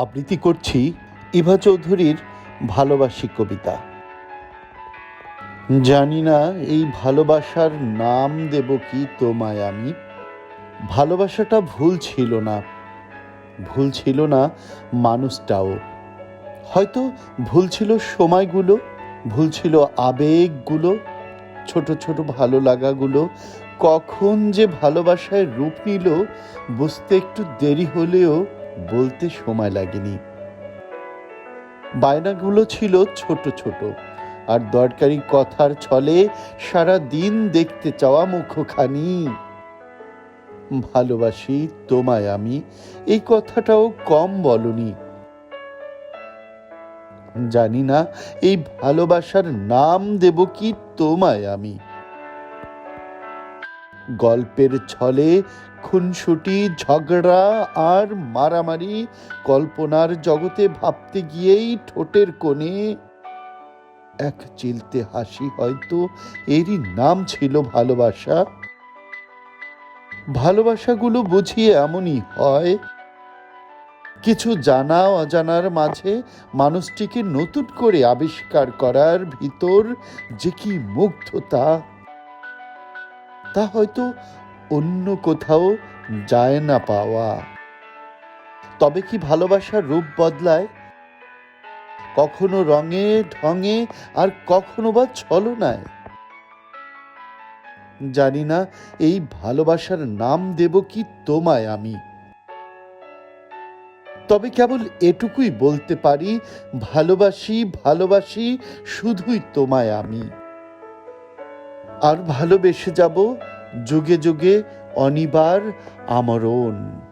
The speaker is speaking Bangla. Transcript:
আবৃত্তি করছি ইভা চৌধুরীর ভালোবাসি কবিতা। জানি না এই ভালোবাসার নাম দেব কি তোমায় আমি। ভালোবাসাটা ভুল ছিল না, ভুল ছিল না মানুষটাও। হয়তো ভুল ছিল সময়গুলো, ভুল ছিল আবেগগুলো, ছোট ছোট ভালো লাগাগুলো, কখন যে ভালোবাসায় রূপ নিল, বুঝতে একটু দেরি হলেও বলতে সময় লাগেনি। বায়নাগুলো ছিল ছোট ছোট, আর দরকারি কথার ছলে সারা দিন দেখতে চাওয়া মুখখানি। ভালোবাসি তোমায় আমি, এই কথাটাও কম বলনি। জানি না, এই ভালোবাসার নাম দেব কি তোমায় আমি। গল্পের ছলে খুনসুটি, ঝগড়া আর মারামারি কল্পনার জগতে ভাবতে গিয়েই ঠোঁটের কোণে। এক চিলতে হাসি হয়তো এরই নাম ছিল ভালোবাসা। ভালোবাসাগুলো বুঝিয়ে এমনই হয়। কিছু জানা অজানার মাঝে মানুষটিকে নতুন করে আবিষ্কার করার ভিতর যে কি মুগ্ধতা। তা হয়তো অন্য কোথাও যায় না পাওয়া। তবে কি ভালোবাসার রূপ বদলায়? কখনো রঙে ঢঙে আর কখনো বা ছলনায়? জানি না, এই ভালোবাসার নাম দেব কি তোমায় আমি। তবে কেবল এটুকুই বলতে পারি, ভালোবাসি ভালোবাসি শুধুই তোমায় আমি। আর ভালোবেসে যাব যুগে যুগে অনিবার আমরণ।